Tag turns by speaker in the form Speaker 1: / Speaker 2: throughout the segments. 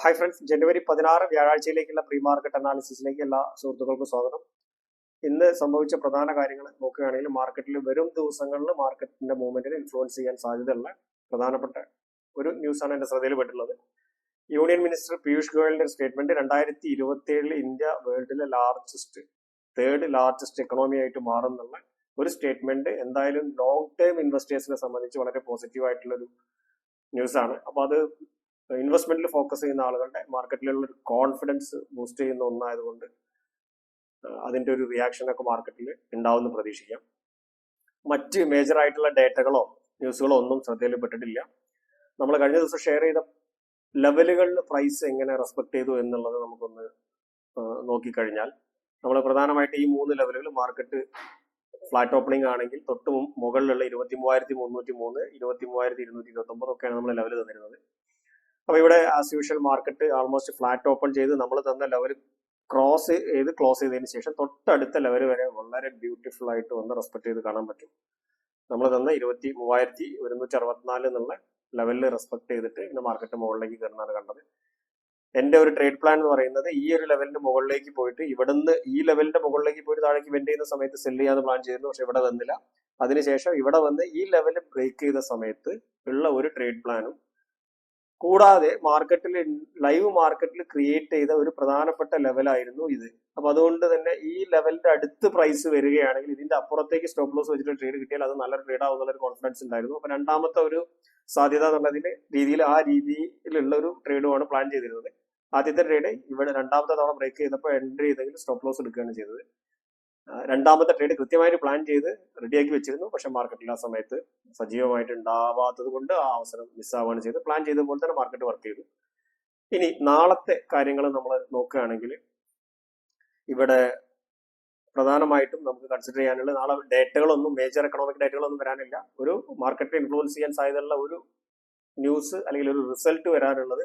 Speaker 1: Hi friends. ജനുവരി പതിനാറ് വ്യാഴാഴ്ചയിലേക്കുള്ള pre market അനാലിസിസിലേക്ക് എല്ലാ സുഹൃത്തുക്കൾക്കും സ്വാഗതം. ഇന്ന് സംഭവിച്ച പ്രധാന കാര്യങ്ങൾ നോക്കുകയാണെങ്കിൽ മാർക്കറ്റിൽ വരും ദിവസങ്ങളിൽ മാർക്കറ്റിന്റെ മൂവ്മെന്റിനെ ഇൻഫ്ലുവൻസ് ചെയ്യാൻ സാധ്യതയുള്ള പ്രധാനപ്പെട്ട ഒരു ന്യൂസാണ് എന്റെ ശ്രദ്ധയിൽപ്പെട്ടുള്ളത് യൂണിയൻ മിനിസ്റ്റർ പീയൂഷ് ഗോയലിന്റെ സ്റ്റേറ്റ്മെന്റ് രണ്ടായിരത്തി ഇരുപത്തി ഏഴിൽ ഇന്ത്യ വേൾഡിലെ ലാർജസ്റ്റ് തേർഡ് ലാർജസ്റ്റ് എക്കണോമി ആയിട്ട് മാറുന്നുള്ള ഒരു സ്റ്റേറ്റ്മെന്റ് എന്തായാലും ലോങ് ടേം ഇൻവെസ്റ്റേഴ്സിനെ സംബന്ധിച്ച് വളരെ പോസിറ്റീവ് ആയിട്ടുള്ള ഒരു ന്യൂസാണ്. അപ്പൊ അത് ഇൻവെസ്റ്റ്മെന്റിൽ ഫോക്കസ് ചെയ്യുന്ന ആളുകളുടെ മാർക്കറ്റിലുള്ള ഒരു കോൺഫിഡൻസ് ബൂസ്റ്റ് ചെയ്യുന്ന ഒന്നായതുകൊണ്ട് അതിന്റെ ഒരു റിയാക്ഷൻ ഒക്കെ മാർക്കറ്റിൽ ഉണ്ടാവുമെന്ന് പ്രതീക്ഷിക്കാം. മറ്റ് മേജർ ആയിട്ടുള്ള ഡേറ്റകളോ ന്യൂസുകളോ ഒന്നും ശ്രദ്ധയിൽപ്പെട്ടിട്ടില്ല നമ്മൾ കഴിഞ്ഞ ദിവസം ഷെയർ ചെയ്ത ലെവലുകളിൽ പ്രൈസ് എങ്ങനെ റെസ്പെക്ട് ചെയ്തു എന്നുള്ളത് നമുക്കൊന്ന് നോക്കിക്കഴിഞ്ഞാൽ നമ്മൾ പ്രധാനമായിട്ട് ഈ മൂന്ന് ലെവലുകൾ മാർക്കറ്റ് ഫ്ലാറ്റ് ഓപ്പണിംഗ് ആണെങ്കിൽ തൊട്ട് മുകളിലുള്ള ഇരുപത്തി മൂവായിരത്തി മുന്നൂറ്റി മൂന്ന് ഇരുപത്തി മൂവായിരത്തി ഇരുന്നൂറ്റി ഇരുപത്തി ഒമ്പത് ഒക്കെയാണ് നമ്മൾ ലെവൽ തന്നിരുന്നത്. അപ്പൊ ഇവിടെ as usual market almost flat open ചെയ്ത് നമ്മൾ തന്ന ലെവൽ ക്രോസ് ചെയ്ത് ക്ലോസ് ചെയ്തതിന് ശേഷം തൊട്ടടുത്ത ലെവൽ വരെ വളരെ ബ്യൂട്ടിഫുൾ ആയിട്ട് വന്ന് റെസ്പെക്ട് ചെയ്ത് കാണാൻ പറ്റും. നമ്മൾ തന്ന ഇരുപത്തി മൂവായിരത്തി ഒരുന്നൂറ്റി അറുപത്തിനാല് എന്നുള്ള ലെവലിൽ റെസ്പെക്ട് ചെയ്തിട്ട് ഇന്ന് മാർക്കറ്റ് മുകളിലേക്ക് കയറുന്നതാണ് കണ്ടത്. എന്റെ ഒരു ട്രേഡ് പ്ലാൻ എന്ന് പറയുന്നത് ഈ ഒരു ലെവലിന്റെ മുകളിലേക്ക് പോയിട്ട് ഇവിടുന്ന് ഈ ലെവലിന്റെ മുകളിലേക്ക് പോയിട്ട് താഴേക്ക് വെന്റ് ചെയ്യുന്ന സമയത്ത് സെൽ ചെയ്യാന്ന് പ്ലാൻ ചെയ്തിരുന്നു പക്ഷെ ഇവിടെ വന്നില്ല. അതിനുശേഷം ഇവിടെ വന്ന് ഈ ലെവൽ ബ്രേക്ക് ചെയ്ത സമയത്ത് ഉള്ള ഒരു ട്രേഡ് പ്ലാനും കൂടാതെ മാർക്കറ്റിൽ ലൈവ് മാർക്കറ്റിൽ ക്രിയേറ്റ് ചെയ്ത ഒരു പ്രധാനപ്പെട്ട ലെവലായിരുന്നു ഇത്. അപ്പൊ അതുകൊണ്ട് തന്നെ ഈ ലെവലിന്റെ അടുത്ത് പ്രൈസ് വരികയാണെങ്കിൽ ഇതിന്റെ അപ്പുറത്തേക്ക് സ്റ്റോപ്പ് ലോസ് വെച്ചിട്ട് ട്രേഡ് കിട്ടിയാൽ അത് നല്ലൊരു ട്രേഡ് ആവുന്നുള്ള ഒരു കോൺഫിഡൻസ് ഉണ്ടായിരുന്നു. അപ്പൊ രണ്ടാമത്തെ ഒരു സാധ്യത എന്നുള്ളതിന് രീതിയിൽ ആ രീതിയിലുള്ള ഒരു ട്രേഡുമാണ് പ്ലാൻ ചെയ്തിരുന്നത്. ആദ്യത്തെ ട്രേഡ് ഇവിടെ രണ്ടാമത്തെ തവണ ബ്രേക്ക് ചെയ്തപ്പോൾ എൻട്രി ചെയ്തെങ്കിൽ സ്റ്റോപ്പ് ലോസ് എടുക്കുകയാണ് ചെയ്തത്. രണ്ടാമത്തെ ട്രേഡ് കൃത്യമായിട്ട് പ്ലാൻ ചെയ്ത് റെഡിയാക്കി വെച്ചിരുന്നു. പക്ഷെ മാർക്കറ്റിൽ ആ സമയത്ത് സജീവമായിട്ട് ഉണ്ടാവാത്തത് കൊണ്ട് ആ അവസരം മിസ്സാവുകയാണ് ചെയ്ത് പ്ലാൻ ചെയ്ത പോലെ തന്നെ മാർക്കറ്റ് വർക്ക് ചെയ്തു. ഇനി നാളത്തെ കാര്യങ്ങൾ നമ്മൾ നോക്കുകയാണെങ്കിൽ ഇവിടെ പ്രധാനമായിട്ടും നമുക്ക് കൺസിഡർ ചെയ്യാനുള്ള നാളെ ഡേറ്റകളൊന്നും മേജർ എക്കണോമിക് ഡേറ്റകളൊന്നും വരാനില്ല. ഒരു മാർക്കറ്റിനെ ഇൻഫ്ലുവൻസ് ചെയ്യാൻ സാധ്യതയുള്ള ഒരു ന്യൂസ് അല്ലെങ്കിൽ ഒരു റിസൾട്ട് വരാനുള്ളത്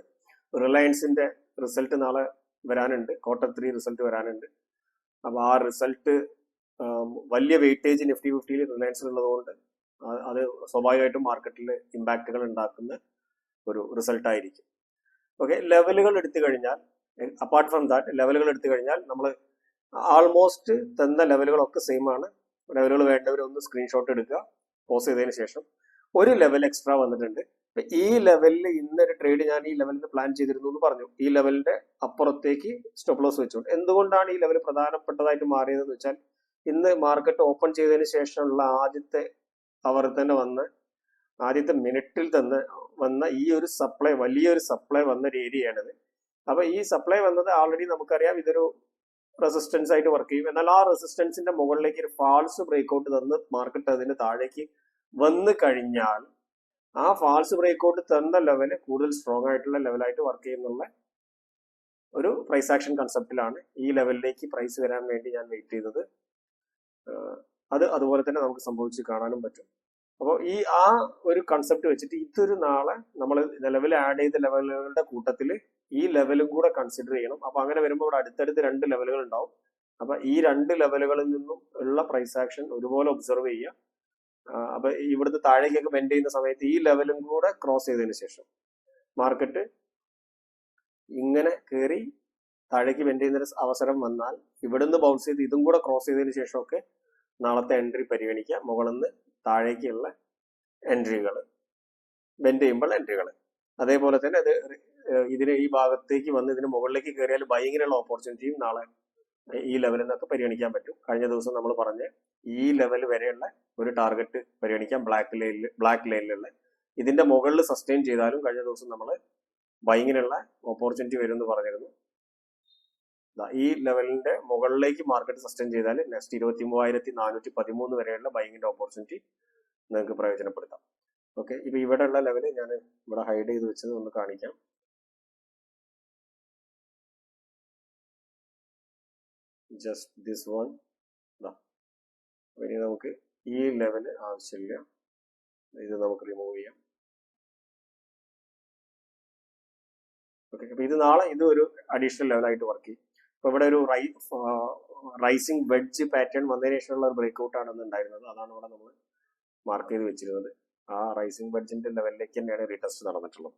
Speaker 1: റിലയൻസിന്റെ റിസൾട്ട് നാളെ വരാനുണ്ട്. ക്വാർട്ടർ ത്രീ റിസൾട്ട് വരാനുണ്ട്. അപ്പൊ ആ റിസൾട്ട് വലിയ വെയിറ്റേജ് നിഫ്റ്റി ഫിഫ്റ്റിയിൽ റിലയൻസിൽ ഉള്ളതുകൊണ്ട് അത് സ്വാഭാവികമായിട്ടും മാർക്കറ്റിൽ ഇമ്പാക്റ്റുകൾ ഉണ്ടാക്കുന്ന ഒരു റിസൾട്ട് ആയിരിക്കും. ഓക്കെ ലെവലുകൾ എടുത്തു കഴിഞ്ഞാൽ അപ്പാർട്ട് ഫ്രം ദാറ്റ് ലെവലുകൾ എടുത്തു കഴിഞ്ഞാൽ നമ്മൾ ആൾമോസ്റ്റ് തന്ന ലെവലുകളൊക്കെ സെയിം ആണ്. ലെവലുകൾ വേണ്ടവരൊന്ന് സ്ക്രീൻഷോട്ട് എടുക്കുക പോസ് ചെയ്തതിന് ശേഷം ഒരു ലെവൽ എക്സ്ട്രാ വന്നിട്ടുണ്ട്. ഈ ലെവലിൽ ഇന്നൊരു ട്രേഡ് ഞാൻ ഈ ലെവലിൽ പ്ലാൻ ചെയ്തിരുന്നു എന്ന് പറഞ്ഞു. ഈ ലെവലിന്റെ അപ്പുറത്തേക്ക് സ്റ്റോപ്പ് ലോസ് വെച്ചുകൊണ്ട്. എന്തുകൊണ്ടാണ് ഈ ലെവൽ പ്രധാനപ്പെട്ടതായിട്ട് മാറിയതെന്ന് വെച്ചാൽ ഇന്ന് മാർക്കറ്റ് ഓപ്പൺ ചെയ്തതിന് ശേഷമുള്ള ആദ്യത്തെ അവർ തന്നെ വന്ന് ആദ്യത്തെ മിനിറ്റിൽ തന്നെ വന്ന ഈ ഒരു സപ്ലൈ വലിയൊരു സപ്ലൈ വന്ന ഒരു ഏരിയയാണിത് അപ്പൊ ഈ സപ്ലൈ വന്നത് ആൾറെഡി നമുക്കറിയാം ഇതൊരു റെസിസ്റ്റൻസ് ആയിട്ട് വർക്ക് ചെയ്യും. എന്നാൽ ആ റെസിസ്റ്റൻസിന്റെ മുകളിലേക്ക് ഒരു ഫാൾസ് ബ്രേക്ക്ഔട്ട് തന്ന് മാർക്കറ്റ് അതിന് താഴേക്ക് വന്നു കഴിഞ്ഞാൽ ആ ഫാൾസ് ബ്രേക്ക്ഔട്ട് തന്ന ലെവൽ കൂടുതൽ സ്ട്രോങ് ആയിട്ടുള്ള ലെവലായിട്ട് വർക്ക് ചെയ്യുന്നുള്ള ഒരു പ്രൈസ് ആക്ഷൻ കൺസെപ്റ്റിലാണ് ഈ ലെവലിലേക്ക് പ്രൈസ് വരാൻ വേണ്ടി ഞാൻ വെയിറ്റ് ചെയ്തത്. അത് അതുപോലെ തന്നെ നമുക്ക് സംഭവിച്ച് കാണാനും പറ്റും. അപ്പോൾ ഈ ആ ഒരു കൺസെപ്റ്റ് വെച്ചിട്ട് ഇതൊരു നാളെ നമ്മൾ നിലവിൽ ആഡ് ചെയ്ത ലെവലുകളുടെ കൂട്ടത്തിൽ ഈ ലെവലും കൂടെ കൺസിഡർ ചെയ്യണം. അപ്പോൾ അങ്ങനെ വരുമ്പോൾ ഇവിടെ അടുത്തടുത്ത് രണ്ട് ലെവലുകൾ ഉണ്ടാവും. അപ്പോൾ ഈ രണ്ട് ലെവലുകളിൽ നിന്നും ഉള്ള പ്രൈസ് ആക്ഷൻ ഒരുപോലെ ഒബ്സർവ് ചെയ്യുക. അപ്പൊ ഇവിടുന്ന് താഴേക്കൊക്കെ ബെൻഡ് ചെയ്യുന്ന സമയത്ത് ഈ ലെവലും കൂടെ ക്രോസ് ചെയ്തതിന് ശേഷം മാർക്കറ്റ് ഇങ്ങനെ കയറി താഴേക്ക് ബെൻഡ് ചെയ്യുന്ന അവസരം വന്നാൽ ഇവിടുന്ന് ബൗൺസ് ചെയ്ത് ഇതും കൂടെ ക്രോസ് ചെയ്തതിന് ശേഷമൊക്കെ നാളത്തെ എൻട്രി പരിഗണിക്കുക മുകളിൽ നിന്ന് താഴേക്കുള്ള എൻട്രികൾ ബെൻഡ് ചെയ്യുമ്പോൾ എൻട്രികൾ അതേപോലെ തന്നെ അത് ഇതിന് ഈ ഭാഗത്തേക്ക് വന്ന് ഇതിന് മുകളിലേക്ക് കയറിയാൽ ബൈങ്ങിനുള്ള ഓപ്പർച്യൂണിറ്റിയും നാളെ ഈ ലെവലിൽ നിന്നൊക്കെ പരിഗണിക്കാൻ പറ്റും. കഴിഞ്ഞ ദിവസം നമ്മൾ പറഞ്ഞ ഈ ലെവൽ വരെയുള്ള ഒരു ടാർഗറ്റ് പരിഗണിക്കാം. ബ്ലാക്ക് ലൈനിൽ ബ്ലാക്ക് ലൈനിലുള്ള ഇതിന്റെ മുകളിൽ സസ്റ്റെയിൻ ചെയ്താലും കഴിഞ്ഞ ദിവസം നമ്മൾ ബൈങ്ങിനുള്ള ഓപ്പർച്യൂണിറ്റി വരും എന്ന് പറഞ്ഞിരുന്നു. ഈ ലെവലിന്റെ മുകളിലേക്ക് മാർക്കറ്റ് സസ്റ്റെയിൻ ചെയ്താൽ നെക്സ്റ്റ് ഇരുപത്തി മൂവായിരത്തി നാനൂറ്റി പതിമൂന്ന് വരെയുള്ള ബൈങ്ങിന്റെ ഓപ്പർച്യൂണിറ്റി നിങ്ങൾക്ക് പ്രയോജനപ്പെടുത്താം. ഓക്കെ ഇപ്പൊ ഇവിടെയുള്ള ലെവൽ ഞാൻ ഇവിടെ ഹൈഡ് ചെയ്ത് വെച്ചത് ഒന്ന് കാണിക്കാം. ജസ്റ്റ് ദിസ് വൺ ഇനി നമുക്ക് ഈ ലെവൽ ആവശ്യമില്ല. ഇത് നമുക്ക് റിമൂവ് ചെയ്യാം. ഓക്കെ അപ്പൊ ഇത് നാളെ ഇത് ഒരു അഡീഷണൽ ലെവലായിട്ട് വർക്ക് ചെയ്യും. അപ്പൊ ഇവിടെ ഒരു റൈ റൈസിംഗ് വെഡ്ജ് പാറ്റേൺ വന്നതിന് ശേഷമുള്ള ഒരു ബ്രേക്ക്ഔട്ട് ആണ് ഇന്ന് ഉണ്ടായിരുന്നത്. അതാണ് ഇവിടെ നമ്മൾ മാർക്ക് ചെയ്ത് വെച്ചിരുന്നത്. ആ റൈസിംഗ് വെഡ്ജിന്റെ ലെവലിലേക്ക് തന്നെയാണ് റീടെസ്റ്റ് നടന്നിട്ടുള്ളത്.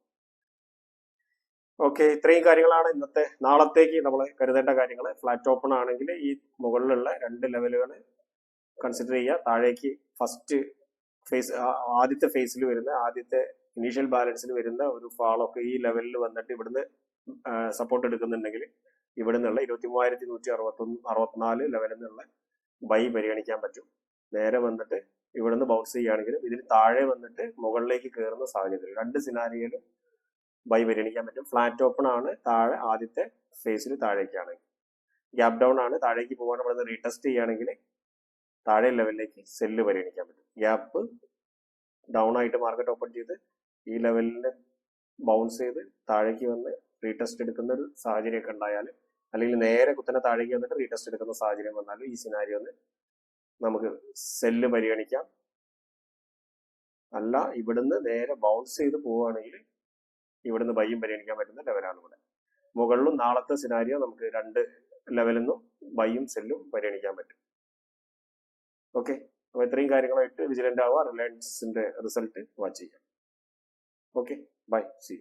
Speaker 1: ഓക്കെ ഇത്രയും കാര്യങ്ങളാണ് ഇന്നത്തെ നാളത്തേക്ക് നമ്മൾ കരുതേണ്ട കാര്യങ്ങൾ ഫ്ലാറ്റ് ഓപ്പൺ ആണെങ്കിൽ ഈ മുകളിലുള്ള രണ്ട് ലെവലുകൾ കൺസിഡർ ചെയ്യുക. താഴേക്ക് ഫസ്റ്റ് ഫേസ് ആദ്യത്തെ ഫേസിൽ വരുന്ന ആദ്യത്തെ ഇനീഷ്യൽ ബാലൻസിൽ വരുന്ന ഒരു ഫാളൊക്കെ ഈ ലെവലിൽ വന്നിട്ട് ഇവിടുന്ന് സപ്പോർട്ട് എടുക്കുന്നുണ്ടെങ്കിൽ ഇവിടെ നിന്നുള്ള ഇരുപത്തി മൂവായിരത്തി നൂറ്റി അറുപത്തൊന്ന് അറുപത്തിനാല് ലെവലിൽ നിന്നുള്ള ബൈ പരിഗണിക്കാൻ പറ്റും. നേരെ വന്നിട്ട് ഇവിടുന്ന് ബൗൺസ് ചെയ്യുകയാണെങ്കിലും ഇതിന് താഴെ വന്നിട്ട് മുകളിലേക്ക് കയറുന്ന സാഹചര്യം. രണ്ട് സിനാരിയയിലും ബൈ പരിഗണിക്കാൻ പറ്റും. ഫ്ലാറ്റ് ഓപ്പൺ ആണ് താഴെ ആദ്യത്തെ ഫേസിൽ താഴേക്കാണ് ഗ്യാപ് ഡൗൺ ആണ്. താഴേക്ക് പോകാൻ നമ്മൾ റീടെസ്റ്റ് ചെയ്യുകയാണെങ്കിൽ താഴെ ലെവലിലേക്ക് സെല്ല് പരിഗണിക്കാൻ പറ്റും. ഗ്യാപ്പ് ഡൗൺ ആയിട്ട് മാർക്കറ്റ് ഓപ്പൺ ചെയ്ത് ഈ ലെവലിൽ ബൗൺസ് ചെയ്ത് താഴേക്ക് വന്ന് റീടെസ്റ്റ് എടുക്കുന്ന ഒരു സാഹചര്യമൊക്കെ ഉണ്ടായാൽ അല്ലെങ്കിൽ നേരെ കുത്തനെ താഴേക്ക് വന്നിട്ട് റീടെസ്റ്റ് എടുക്കുന്ന സാഹചര്യം വന്നാൽ ഈ സിനാരി ഒന്ന് നമുക്ക് സെല്ല് പരിഗണിക്കാം. അല്ല ഇവിടുന്ന് നേരെ ബൗൺസ് ചെയ്ത് പോവുകയാണെങ്കിൽ ഇവിടുന്ന് ബൈയും പരിഗണിക്കാൻ പറ്റുന്ന ലെവലാണ് ഇവിടെ. മുകളിലും നാളത്തെ സിനാരിയോ നമുക്ക് രണ്ട് ലെവലിൽ നിന്നും ബൈയും സെല്ലും പരിഗണിക്കാൻ പറ്റും. ഓക്കെ അപ്പോൾ ഇത്രയും കാര്യങ്ങളായിട്ട് വിജിലന്റ് ആവുക. റിലയൻസിന്റെ റിസൾട്ട് വാച്ച് ചെയ്യാം ഓക്കെ ബൈ സി